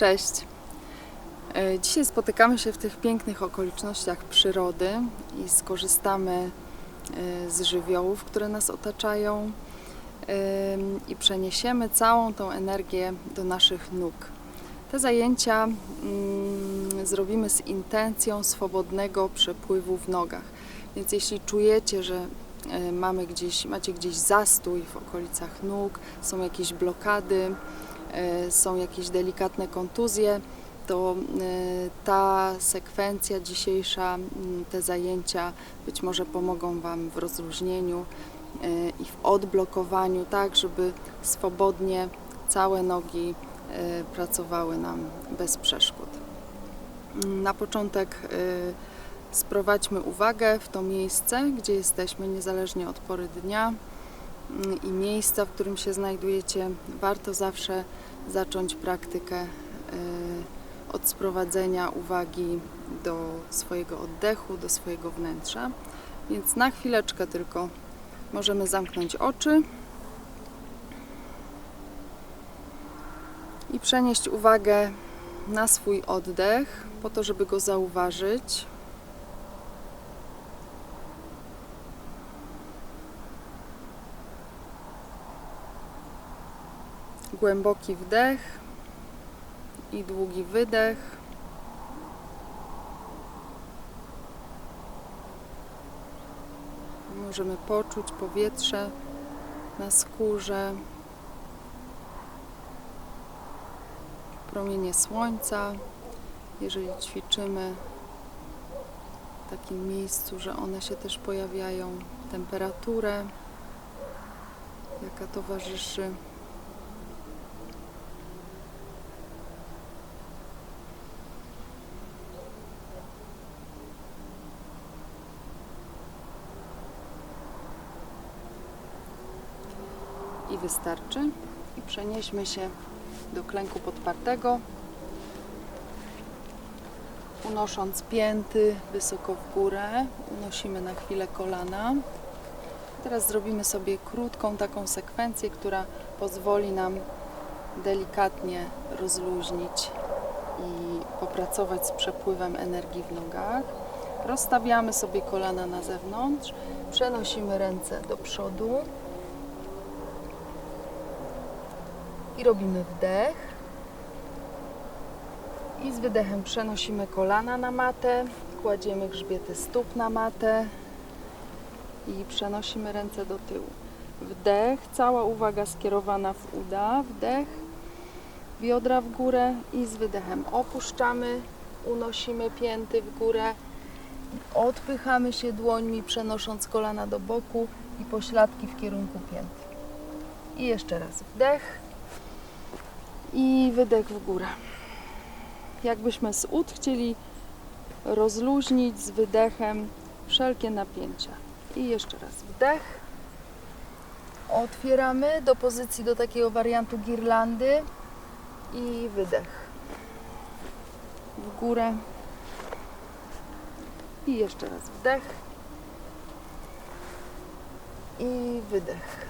Cześć. E, Dzisiaj spotykamy się w tych pięknych okolicznościach przyrody i skorzystamy e, z żywiołów, które nas otaczają em, i przeniesiemy całą tą energię do naszych nóg. Te zajęcia mm, zrobimy z intencją swobodnego przepływu w nogach. Więc jeśli czujecie, że e, mamy gdzieś, macie gdzieś zastój w okolicach nóg, są jakieś blokady, e, są jakieś delikatne kontuzje, to e, ta sekwencja dzisiejsza, te zajęcia być może pomogą Wam w rozluźnieniu e, i w odblokowaniu, tak żeby swobodnie całe nogi e, pracowały nam bez przeszkód. Na początek e, sprowadźmy uwagę w to miejsce, gdzie jesteśmy, niezależnie od pory dnia i miejsca, w którym się znajdujecie. Warto zawsze zacząć praktykę e, od sprowadzenia uwagi do swojego oddechu, do swojego wnętrza. Więc na chwileczkę tylko możemy zamknąć oczy i przenieść uwagę na swój oddech, po to, żeby go zauważyć. Głęboki wdech i długi wydech. Możemy poczuć powietrze na skórze, promienie słońca, jeżeli ćwiczymy w takim miejscu, że one się też pojawiają, temperaturę, jaka towarzyszy. Wystarczy. I przenieśmy się do klęku podpartego, unosząc pięty wysoko w górę, unosimy na chwilę kolana. Teraz zrobimy sobie krótką taką sekwencję, która pozwoli nam delikatnie rozluźnić i popracować z przepływem energii w nogach. Rozstawiamy sobie kolana na zewnątrz, przenosimy ręce do przodu. I robimy wdech. I z wydechem przenosimy kolana na matę, kładziemy grzbiety stóp na matę i przenosimy ręce do tyłu. Wdech, cała uwaga skierowana w uda, wdech, biodra w górę i z wydechem opuszczamy, unosimy pięty w górę, odpychamy się dłońmi, przenosząc kolana do boku i pośladki w kierunku pięt. I jeszcze raz wdech i wydech w górę. Jakbyśmy z ud chcieli rozluźnić z wydechem wszelkie napięcia. I jeszcze raz wdech. Otwieramy do pozycji do takiego wariantu girlandy i wydech. W górę. I jeszcze raz wdech. I wydech.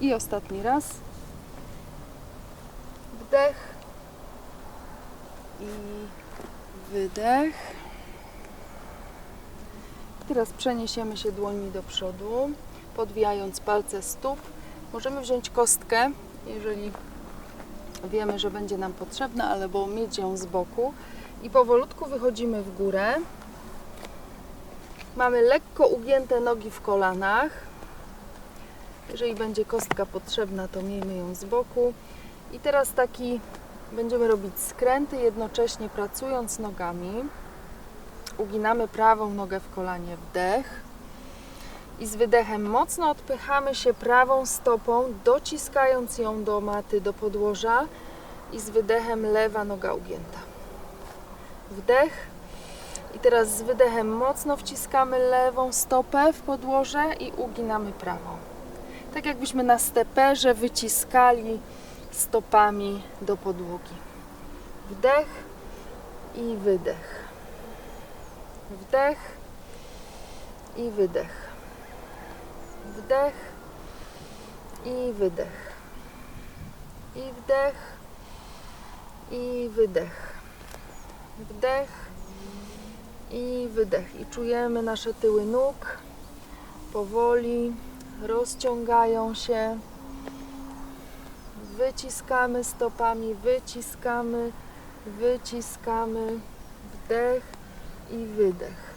I ostatni raz. Wdech. I wydech. Teraz przeniesiemy się dłońmi do przodu, podwijając palce stóp. Możemy wziąć kostkę, jeżeli wiemy, że będzie nam potrzebna, albo mieć ją z boku. I powolutku wychodzimy w górę. Mamy lekko ugięte nogi w kolanach. Jeżeli będzie kostka potrzebna, to miejmy ją z boku. I teraz taki będziemy robić skręty, jednocześnie pracując nogami. Uginamy prawą nogę w kolanie, wdech. I z wydechem mocno odpychamy się prawą stopą, dociskając ją do maty, do podłoża. I z wydechem lewa noga ugięta. Wdech. I teraz z wydechem mocno wciskamy lewą stopę w podłoże i uginamy prawą tak jakbyśmy na steperze wyciskali stopami do podłogi. Wdech i wydech. Wdech i wydech. Wdech i wydech. I wdech. I wydech. Wdech. I wydech. I czujemy nasze tyły nóg. Powoli rozciągają się. Wyciskamy stopami, wyciskamy, wyciskamy. Wdech i wydech.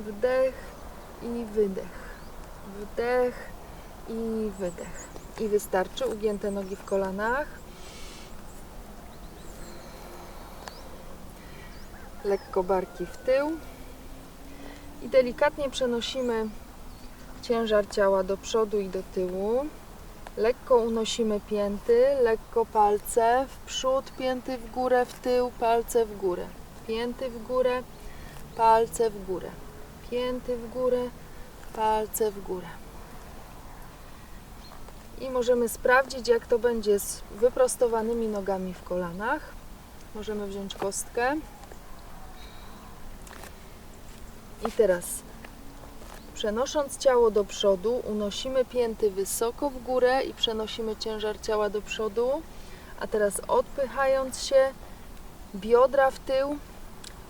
Wdech i wydech. Wdech i wydech. I wystarczy ugięte nogi w kolanach. Lekko barki w tył. I delikatnie przenosimy ciężar ciała do przodu i do tyłu. Lekko unosimy pięty, lekko palce w przód, pięty w górę, w tył, palce w górę. Pięty w górę, palce w górę. Pięty w górę, palce w górę. I możemy sprawdzić, jak to będzie z wyprostowanymi nogami w kolanach. Możemy wziąć kostkę. I teraz Przenosząc ciało do przodu, unosimy pięty wysoko w górę i przenosimy ciężar ciała do przodu. A teraz odpychając się, biodra w tył,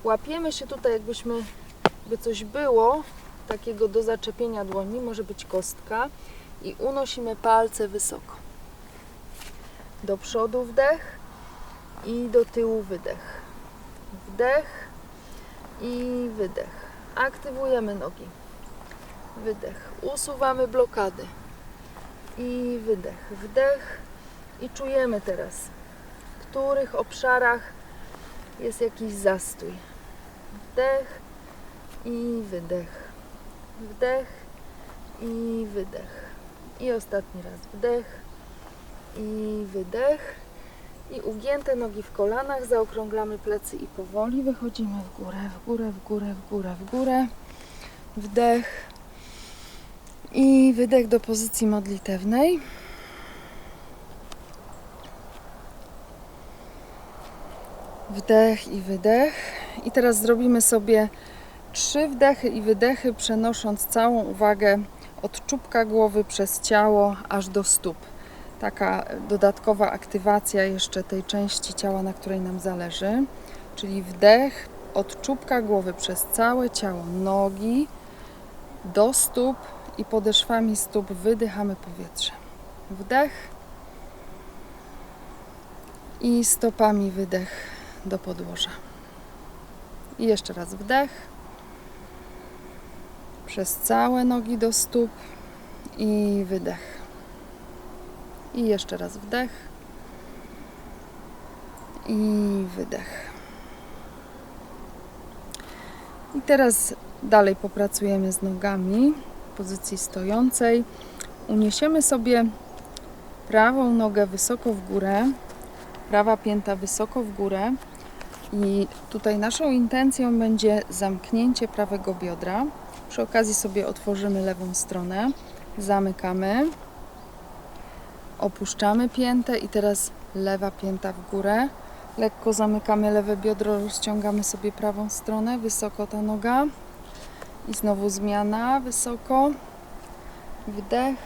łapiemy się tutaj, jakbyśmy, by coś było takiego do zaczepienia dłoni, może być kostka, i unosimy palce wysoko. Do przodu wdech i do tyłu wydech. Wdech i wydech. Aktywujemy nogi wydech. Usuwamy blokady. I wydech, wdech. I czujemy teraz, w których obszarach jest jakiś zastój. Wdech i wydech. Wdech i wydech. I ostatni raz wdech i wydech. I ugięte nogi w kolanach, zaokrąglamy plecy i powoli wychodzimy w górę, w górę, w górę, w górę, w górę. Wdech i wydech do pozycji modlitewnej. Wdech i wydech. I teraz zrobimy sobie trzy wdechy i wydechy, przenosząc całą uwagę od czubka głowy przez ciało aż do stóp. Taka dodatkowa aktywacja jeszcze tej części ciała, na której nam zależy. Czyli wdech od czubka głowy przez całe ciało, nogi do stóp i podeszwami stóp wydychamy powietrze. Wdech i stopami wydech do podłoża. I jeszcze raz wdech przez całe nogi do stóp i wydech. I jeszcze raz wdech i wydech. I teraz dalej popracujemy z nogami pozycji stojącej. Uniesiemy sobie prawą nogę wysoko w górę, prawa pięta wysoko w górę i tutaj naszą intencją będzie zamknięcie prawego biodra. Przy okazji sobie otworzymy lewą stronę, zamykamy, opuszczamy piętę i teraz lewa pięta w górę. Lekko zamykamy lewe biodro, rozciągamy sobie prawą stronę, wysoko ta noga. I znowu zmiana, wysoko. Wdech,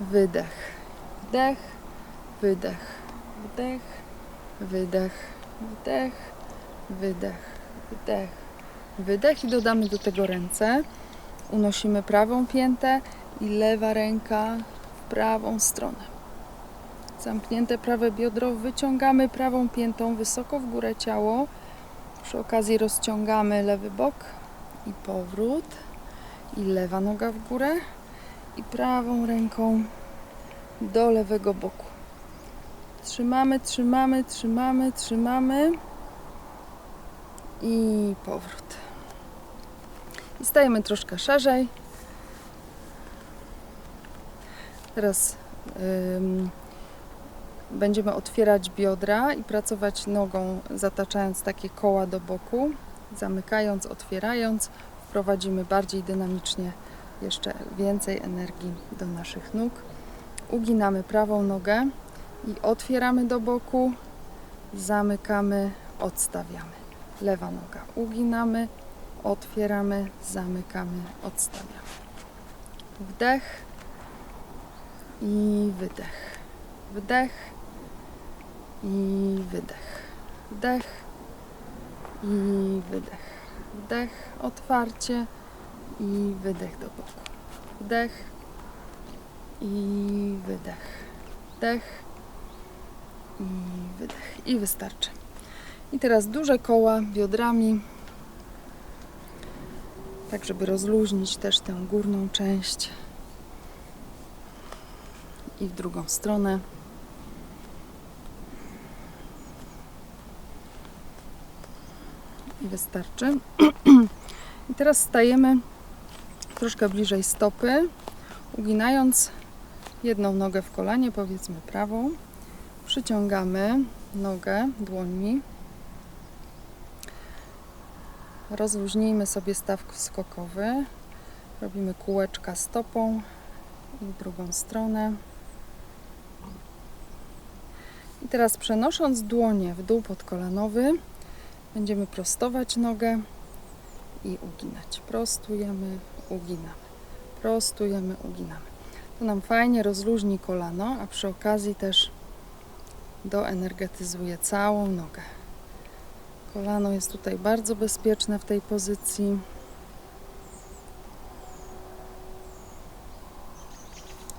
wydech. Wdech, wydech. Wdech, wydech. Wdech, wydech. Wdech, wydech. I dodamy do tego ręce. Unosimy prawą piętę i lewa ręka w prawą stronę. Zamknięte prawe biodro, wyciągamy prawą piętą wysoko w górę ciało. Przy okazji rozciągamy lewy bok, i powrót i lewa noga w górę i prawą ręką do lewego boku. Trzymamy, trzymamy, trzymamy, trzymamy i powrót. I stajemy troszkę szerzej. Teraz ym, będziemy otwierać biodra i pracować nogą, zataczając takie koła do boku zamykając, otwierając, wprowadzimy bardziej dynamicznie jeszcze więcej energii do naszych nóg. Uginamy prawą nogę i otwieramy do boku, zamykamy, odstawiamy. Lewa noga uginamy, otwieramy, zamykamy, odstawiamy. Wdech i wydech. Wdech, i wydech. Wdech i wydech. Wdech, otwarcie i wydech do boku. Wdech i wydech. Wdech i wydech. I wystarczy. I teraz duże koła biodrami, tak żeby rozluźnić też tę górną część. I w drugą stronę. I wystarczy. I teraz stajemy troszkę bliżej stopy, uginając jedną nogę w kolanie, powiedzmy prawą. Przyciągamy nogę dłońmi. Rozluźnijmy sobie staw skokowy. Robimy kółeczka stopą i drugą stronę. I teraz przenosząc dłonie w dół podkolanowy, będziemy prostować nogę i uginać. Prostujemy, uginamy. Prostujemy, uginamy. To nam fajnie rozluźni kolano, a przy okazji też doenergetyzuje całą nogę. Kolano jest tutaj bardzo bezpieczne w tej pozycji.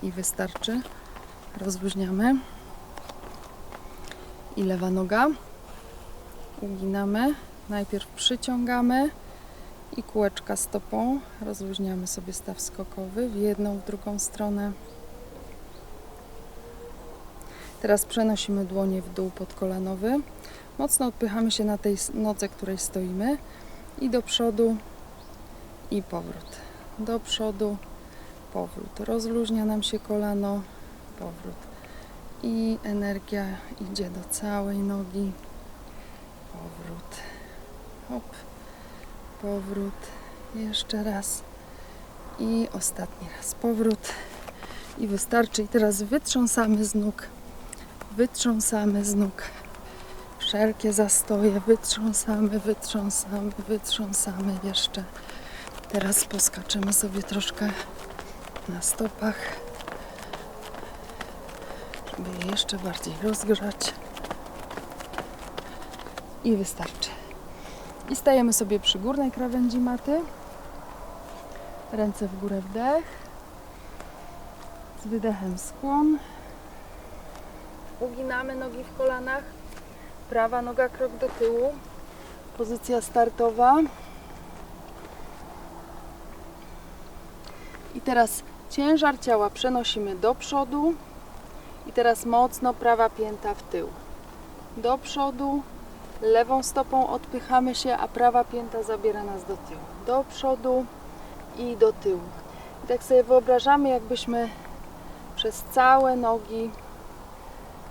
I wystarczy. Rozluźniamy. I lewa noga. Uginamy. Najpierw przyciągamy i kółeczka stopą. Rozluźniamy sobie staw skokowy w jedną, w drugą stronę. Teraz przenosimy dłonie w dół podkolanowy. Mocno odpychamy się na tej nodze, której stoimy i do przodu i powrót. Do przodu, powrót. Rozluźnia nam się kolano, powrót. I energia idzie do całej nogi. Powrót. Hop. Powrót. Jeszcze raz. I ostatni raz. Powrót. I wystarczy. I teraz wytrząsamy z nóg. Wytrząsamy z nóg wszelkie zastoje wytrząsamy, wytrząsamy, wytrząsamy jeszcze. Teraz poskaczymy sobie troszkę na stopach, żeby je jeszcze bardziej rozgrzać. I wystarczy. I stajemy sobie przy górnej krawędzi maty. Ręce w górę wdech. Z wydechem skłon. Uginamy nogi w kolanach. Prawa noga krok do tyłu. Pozycja startowa. I teraz ciężar ciała przenosimy do przodu. I teraz mocno prawa pięta w tył. Do przodu. Lewą stopą odpychamy się, a prawa pięta zabiera nas do tyłu. Do przodu i do tyłu. I tak sobie wyobrażamy, jakbyśmy przez całe nogi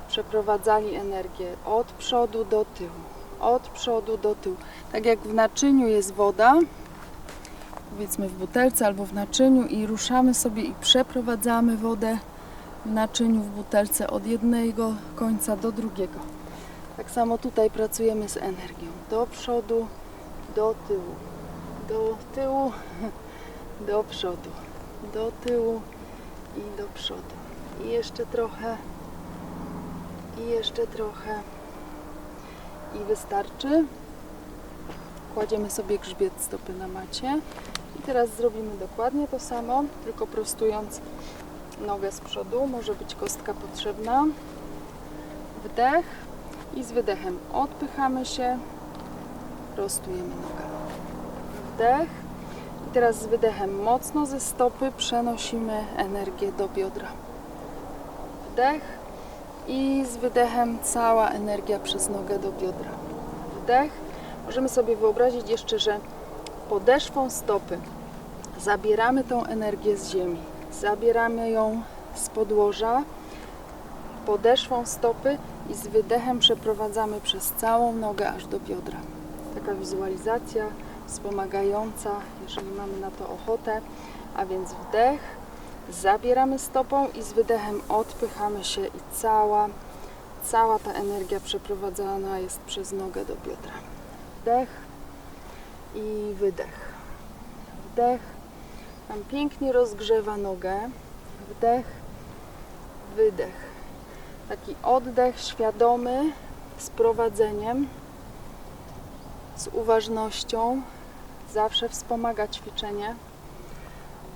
przeprowadzali energię od przodu do tyłu, od przodu do tyłu. Tak jak w naczyniu jest woda, powiedzmy w butelce albo w naczyniu i ruszamy sobie i przeprowadzamy wodę w naczyniu, w butelce od jednego końca do drugiego. Tak samo tutaj pracujemy z energią. Do przodu, do tyłu, do tyłu, do przodu, do tyłu i do przodu. I jeszcze trochę i jeszcze trochę i wystarczy. Kładziemy sobie grzbiet stopy na macie i teraz zrobimy dokładnie to samo, tylko prostując nogę z przodu. Może być kostka potrzebna. Wdech i z wydechem odpychamy się, prostujemy nogę. Wdech i teraz z wydechem mocno ze stopy przenosimy energię do biodra. Wdech i z wydechem cała energia przez nogę do biodra. Wdech. Możemy sobie wyobrazić jeszcze, że podeszwą stopy zabieramy tą energię z ziemi. Zabieramy ją z podłoża podeszwą stopy i z wydechem przeprowadzamy przez całą nogę aż do biodra. Taka wizualizacja wspomagająca, jeżeli mamy na to ochotę. A więc wdech, zabieramy stopą i z wydechem odpychamy się i cała, cała ta energia przeprowadzana jest przez nogę do biodra. Wdech i wydech. Wdech. Tam pięknie rozgrzewa nogę. Wdech, wydech. Taki oddech świadomy, z prowadzeniem, z uważnością, zawsze wspomaga ćwiczenie.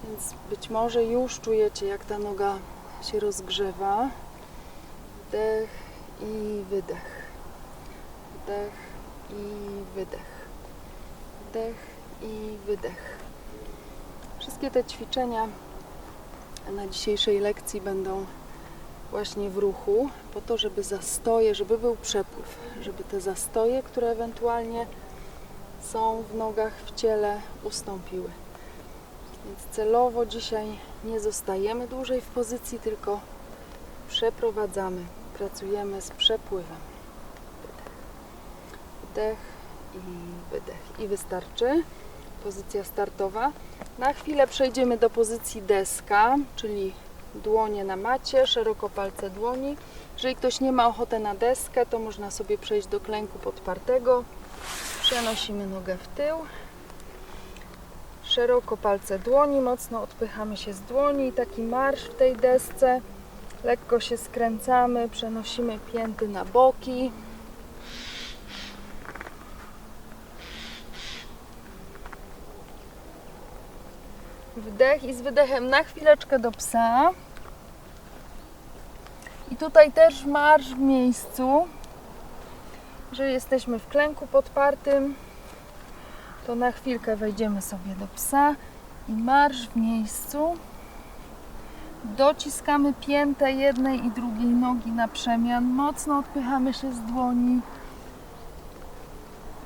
Więc być może już czujecie, jak ta noga się rozgrzewa. Wdech i wydech. Wdech i wydech. Wdech i wydech. Wszystkie te ćwiczenia na dzisiejszej lekcji będą właśnie w ruchu, po to, żeby zastoje, żeby był przepływ, żeby te zastoje, które ewentualnie są w nogach, w ciele, ustąpiły. Więc celowo dzisiaj nie zostajemy dłużej w pozycji, tylko przeprowadzamy, pracujemy z przepływem. Wdech i wydech. I wystarczy. Pozycja startowa. Na chwilę przejdziemy do pozycji deska, czyli dłonie na macie, szeroko palce dłoni. Jeżeli ktoś nie ma ochoty na deskę, to można sobie przejść do klęku podpartego. Przenosimy nogę w tył. Szeroko palce dłoni, mocno odpychamy się z dłoni. Taki marsz w tej desce. Lekko się skręcamy, przenosimy pięty na boki. Wdech i z wydechem na chwileczkę do psa. I tutaj też marsz w miejscu. Jeżeli jesteśmy w klęku podpartym, to na chwilkę wejdziemy sobie do psa i marsz w miejscu. Dociskamy piętę jednej i drugiej nogi na przemian. Mocno odpychamy się z dłoni.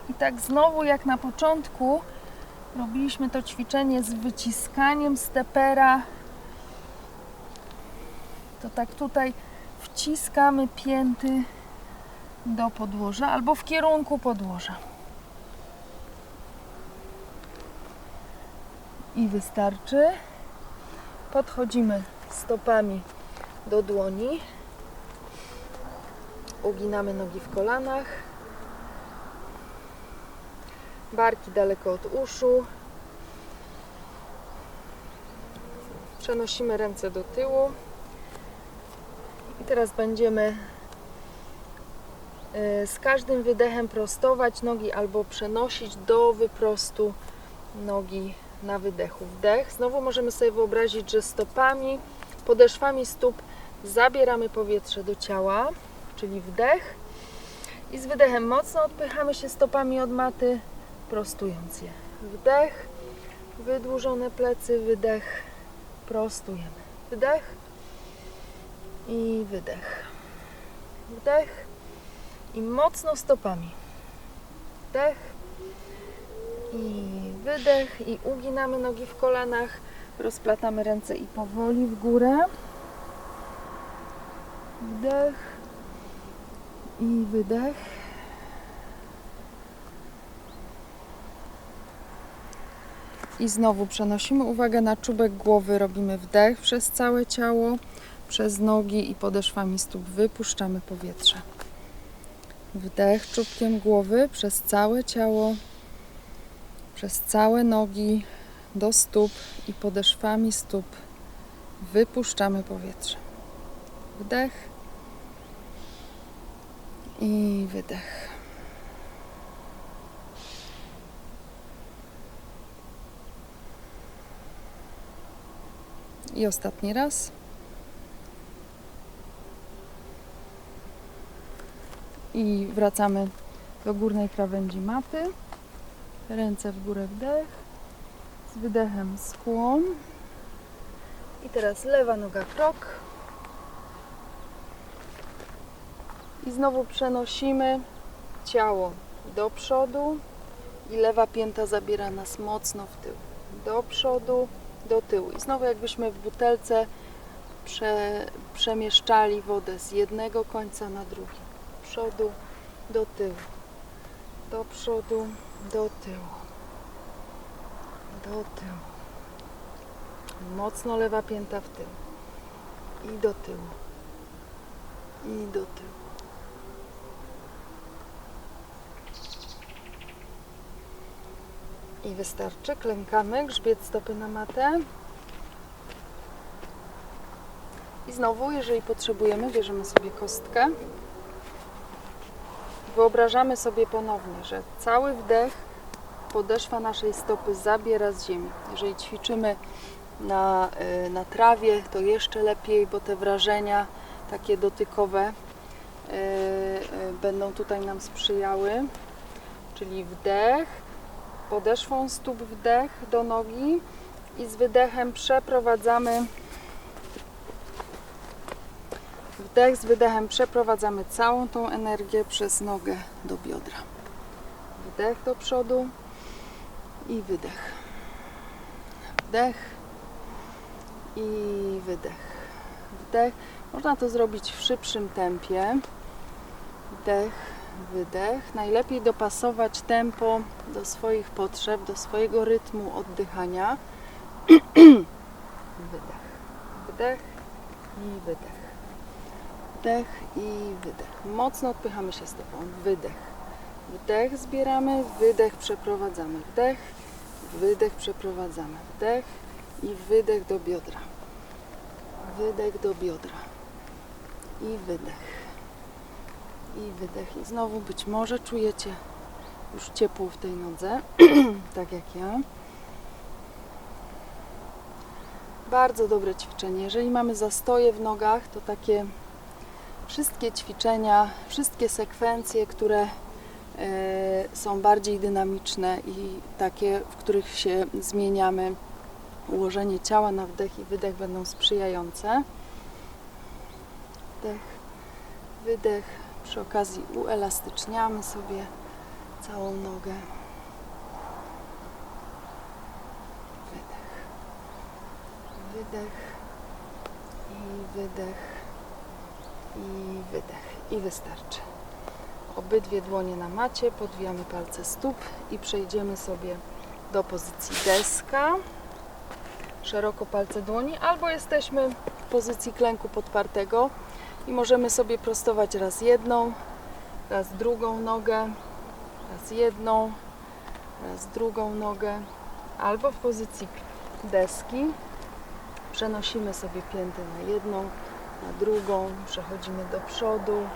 I tak znowu jak na początku robiliśmy to ćwiczenie z wyciskaniem stepera, to tak tutaj wciskamy pięty do podłoża albo w kierunku podłoża. I wystarczy. Podchodzimy stopami do dłoni. Uginamy nogi w kolanach. Barki daleko od uszu. Przenosimy ręce do tyłu. Teraz będziemy e, z każdym wydechem prostować nogi albo przenosić do wyprostu nogi na wydechu. Wdech. Znowu możemy sobie wyobrazić, że stopami, podeszwami stóp zabieramy powietrze do ciała, czyli wdech. I z wydechem mocno odpychamy się stopami od maty, prostując je. Wdech, wydłużone plecy, wydech, prostujemy. Wdech i wydech. Wdech i mocno stopami. Wdech i wydech i uginamy nogi w kolanach. Rozplatamy ręce i powoli w górę. Wdech i wydech. I znowu przenosimy uwagę na czubek głowy, robimy wdech przez całe ciało, przez nogi i podeszwami stóp wypuszczamy powietrze. Wdech czubkiem głowy przez całe ciało, przez całe nogi do stóp i podeszwami stóp wypuszczamy powietrze. Wdech i wydech. I ostatni raz. I wracamy do górnej krawędzi maty. Ręce w górę wdech. Z wydechem skłon. I teraz lewa noga krok. I znowu przenosimy ciało do przodu i lewa pięta zabiera nas mocno w tył. Do przodu, do tyłu. I znowu jakbyśmy w butelce prze, przemieszczali wodę z jednego końca na drugi. Przodu, do tyłu. Do przodu, do tyłu. Do tyłu. Mocno lewa pięta w tył. I do tyłu. I do tyłu. I wystarczy. Klękamy, grzbiet stopy na matę. I znowu, jeżeli potrzebujemy, bierzemy sobie kostkę. Wyobrażamy sobie ponownie, że cały wdech podeszwa naszej stopy zabiera z ziemi. Jeżeli ćwiczymy na, y, na trawie, to jeszcze lepiej, bo te wrażenia takie dotykowe y, y, będą tutaj nam sprzyjały. Czyli wdech, podeszwą stóp wdech do nogi i z wydechem przeprowadzamy wdech z wydechem przeprowadzamy całą tą energię przez nogę do biodra. Wdech do przodu i wydech. Wdech i wydech. Wdech. Można to zrobić w szybszym tempie. Wdech, wydech. Najlepiej dopasować tempo do swoich potrzeb, do swojego rytmu oddychania. Wydech. Wdech i wydech. Wdech i wydech. Mocno odpychamy się stopą. Wydech. Wdech zbieramy, wydech przeprowadzamy. Wdech, wydech przeprowadzamy. Wdech i wydech do biodra. Wydech do biodra. I wydech. I wydech. I znowu być może czujecie już ciepło w tej nodze, tak jak ja. Bardzo dobre ćwiczenie. Jeżeli mamy zastoje w nogach, to takie wszystkie ćwiczenia, wszystkie sekwencje, które e, są bardziej dynamiczne i takie, w których się zmieniamy, ułożenie ciała na wdech i wydech będą sprzyjające. Wdech, wydech. Przy okazji uelastyczniamy sobie całą nogę. Wydech, wydech i wydech i wydech. I wystarczy. Obydwie dłonie na macie, podwijamy palce stóp i przejdziemy sobie do pozycji deska. Szeroko palce dłoni, albo jesteśmy w pozycji klęku podpartego i możemy sobie prostować raz jedną, raz drugą nogę, raz jedną, raz drugą nogę, albo w pozycji deski przenosimy sobie pięty na jedną, na drugą, przechodzimy do przodu,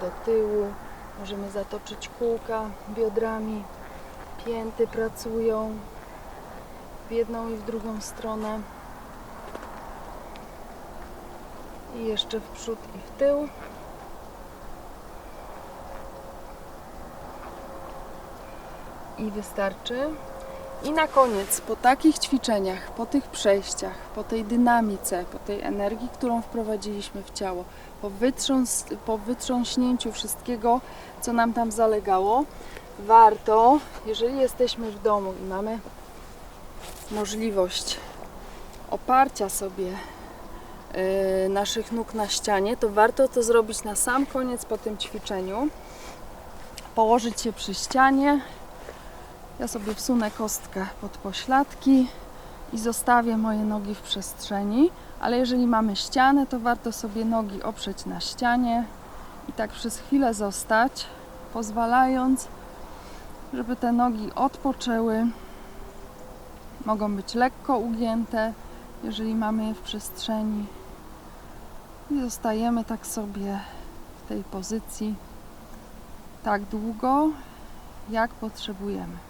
do tyłu, możemy zatoczyć kółka biodrami, pięty pracują w jedną i w drugą stronę i jeszcze w przód i w tył. I wystarczy. I na koniec, po takich ćwiczeniach, po tych przejściach, po tej dynamice, po tej energii, którą wprowadziliśmy w ciało, po, wytrząs, po wytrząśnięciu wszystkiego, co nam tam zalegało, warto, jeżeli jesteśmy w domu i mamy możliwość oparcia sobie yy, naszych nóg na ścianie, to warto to zrobić na sam koniec po tym ćwiczeniu. Położyć się przy ścianie, ja sobie wsunę kostkę pod pośladki i zostawię moje nogi w przestrzeni, ale jeżeli mamy ścianę, to warto sobie nogi oprzeć na ścianie i tak przez chwilę zostać, pozwalając, żeby te nogi odpoczęły. Mogą być lekko ugięte, jeżeli mamy je w przestrzeni. I zostajemy tak sobie w tej pozycji tak długo, jak potrzebujemy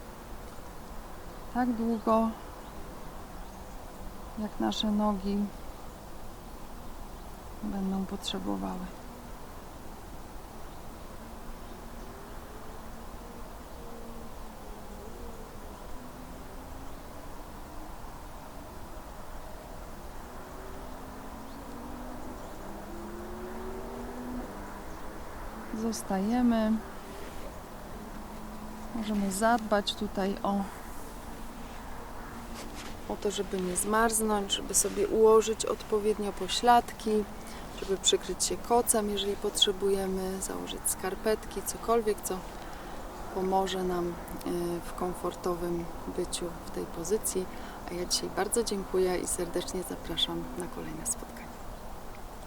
tak długo, jak nasze nogi będą potrzebowały. Zostajemy. Możemy zadbać tutaj o o to, żeby nie zmarznąć, żeby sobie ułożyć odpowiednio pośladki, żeby przykryć się kocem, jeżeli potrzebujemy, założyć skarpetki, cokolwiek, co pomoże nam y, w komfortowym byciu w tej pozycji. A ja dzisiaj bardzo dziękuję i serdecznie zapraszam na kolejne spotkanie.